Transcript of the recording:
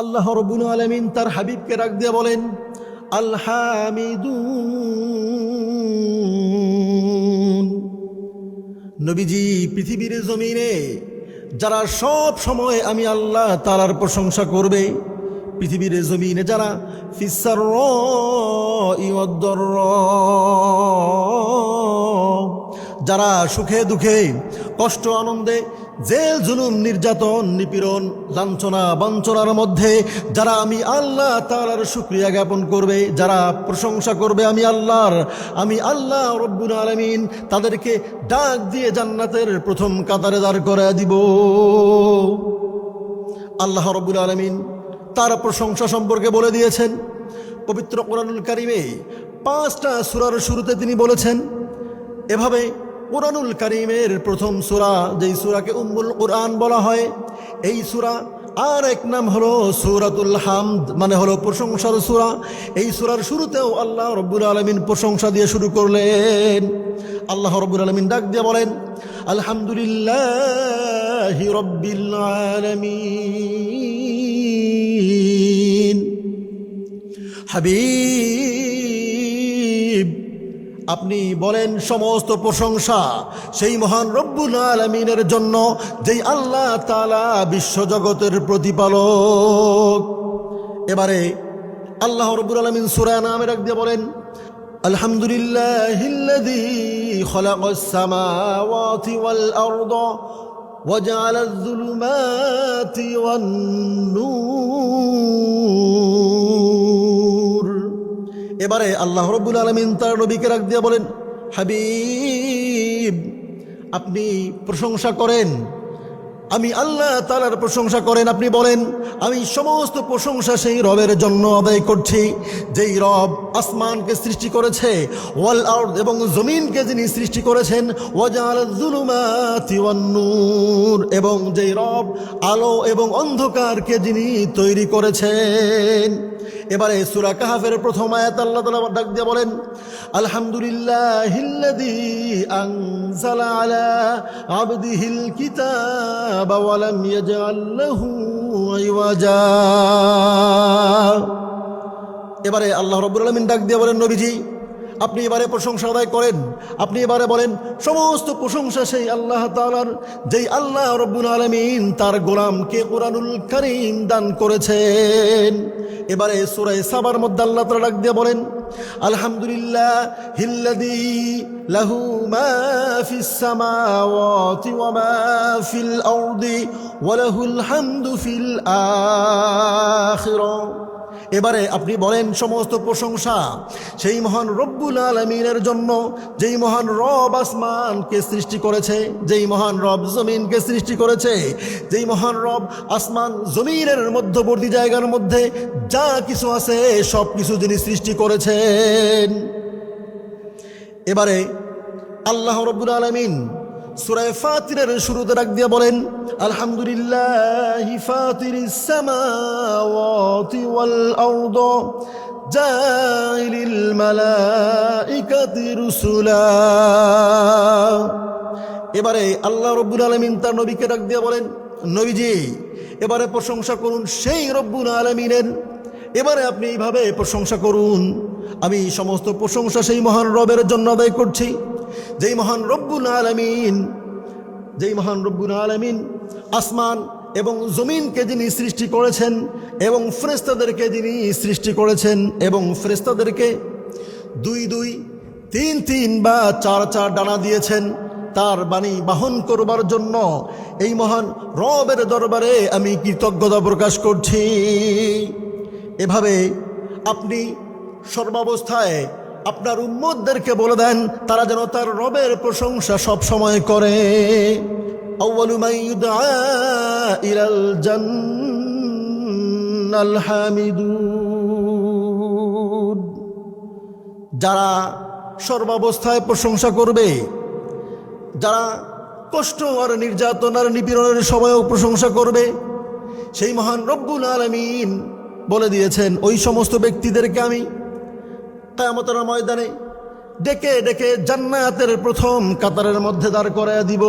আল্লাহ রবুল আলমিন তার হাবিবকে রাখ দিয়ে বলেন আলহামিদুন নবীজি, পৃথিবীর জমিনে যারা সব সময় আমি আল্লাহ তালার প্রশংসা করবে, পৃথিবীর জমিনে যারা যারা সুখে দুঃখে, কষ্ট আনন্দে জেল, জুলুম, নির্যাতন, নিপীড়ন, লাঞ্ছনা বঞ্চনার মধ্যে যারা আমি আল্লাহ তালার সুক্রিয়া জ্ঞাপন করবে, যারা প্রশংসা করবে আমি আল্লাহর, আমি আল্লাহ রব্বুল আলমিন তাদেরকে ডাক দিয়ে জান্নাতের প্রথম কাতারে দাঁড় করে দিব। আল্লাহ রব্বুল আলমিন তার প্রশংসা সম্পর্কে বলে দিয়েছেন। পবিত্র কোরআনুল কারিমে পাঁচটা সুরার শুরুতে তিনি বলেছেন, এভাবে কোরআনুল করিমের প্রথম সুরা, যেই সুরাকে উম্মুল কোরআন বলা হয়, এই সুরা আর এক নাম হলো সুরাতুল হামদ মানে হলো প্রশংসার সুরা। এই সুরার শুরুতেও আল্লাহ রব্বুল আলমিন প্রশংসা দিয়ে শুরু করলেন। আল্লাহ রব্বুল আলমিন ডাক দিয়ে বলেন, আলহামদুলিল্লাহ আলমিন। হাবিব আপনি বলেন সমস্ত প্রশংসা সেই মহান রব্বুল আলমিনের জন্য যেই আল্লাহ তালা বিশ্বজগতের প্রতিপালক এবারে আল্লাহ রব্বুল আলমিন সুরা নামে রাখ দিয়ে বলেন আলহামদুলিল্লাহ خلق السماوات والأرض وجعل الظلمات والنور এবারে আল্লাহ রব্বুল আলমিন তার নবীকে রাখ দিয়ে বলেন, হাবিব, আপনি প্রশংসা করেন। আমি আল্লাহ তালার প্রশংসা করেন। আপনি বলেন, আমি সমস্ত প্রশংসা সেই রবের জন্য আদায় করছি। যেই রব আসমানকে সৃষ্টি করেছে, ওয়াল আউট এবং জমিনকে যিনি সৃষ্টি করেছেন ওয়াজাল জুলুমাতি এবং যেই রব আলো এবং অন্ধকারকে যিনি তৈরি করেছেন। এবারে সুরা কাহাফের প্রথম আয়াত আল্লাহ তালা ডাক দিয়ে বলেন আলহামদুলিল্লাহ আলা আবদিহিল এবারে আল্লাহ রব্বুল আলামিন ডাক দিয়ে বলেন, নবীজি আপনি এবারে প্রশংসা আদায় করেন। আপনি এবারে বলেন, সমস্ত প্রশংসা সেই আল্লাহ তালার যেই আল্লাহ রব্বুল আলমিন তার গোলামকে কোরআনুল করিম দান করেছেন। এবারে সুরাই সাবার মধ্যে আল্লাহ তালা ডাক দিয়ে বলেন, আলহামদুলিল্লাহ হিল্লাদি লাহু মা ফিস হামদু ফিল এবারে আপনি বলেন সমস্ত প্রশংসা। সেই মহান রব্বুল আলমিনের জন্য, যেই মহান রব আসমানকে সৃষ্টি করেছে, যেই মহান রব জমিনকে সৃষ্টি করেছে, যেই মহান রব আসমান জমিনের মধ্যবর্তী জায়গার মধ্যে যা কিছু আছে, সব কিছু যিনি সৃষ্টি করেছেন। এবারে আল্লাহ রব্বুল আলমিন সুরায় ফাতিরের শুরুতে রাখ দিয়ে বলেন, আলহামদুলিল্লাহ ফাতিরিস সামাওয়াতি ওয়াল আরদ, জাইলিল মালাইকাতি রুসুলা। এবারে আল্লাহ রব্বুল আলমিন তার নবীকে ডাক দিয়ে বলেন, নবীজি, এবারে প্রশংসা করুন সেই রব্বুল আলমিনের। এবারে আপনি এইভাবে প্রশংসা করুন। আমি সমস্ত প্রশংসা সেই মহান রবের জন্য আদায় করছি। যেই মহান রব্বুল আলমিন, যেই মহান রব্বুল আলমিন আসমান এবং জমিনকে যিনি সৃষ্টি করেছেন এবং ফ্রেস্তাদেরকে যিনি সৃষ্টি করেছেন এবং ফ্রেস্তাদেরকে দুই দুই, তিন তিন বা চার চার ডানা দিয়েছেন তার বাণী বাহন করবার জন্য। এই মহান রবের দরবারে আমি কৃতজ্ঞতা প্রকাশ করছি। এভাবে আপনি সর্বাবস্থায় আপনার উম্মতদেরকে বলে দেন, তারা যেন তার রবের প্রশংসা সব সময় করে। যারা সর্বাবস্থায় প্রশংসা করবে, যারা কষ্ট আর নির্যাতন আর নিপীড়নের সময়ও প্রশংসা করবে, সেই মহান রব্বুল আলমিন বলে দিয়েছেন, ওই সমস্ত ব্যক্তিদেরকে আমি কায়ামতের ময়দানে ডেকে ডেকে জান্নাতের প্রথম কাতারের মধ্যে দাঁড় করে দিব।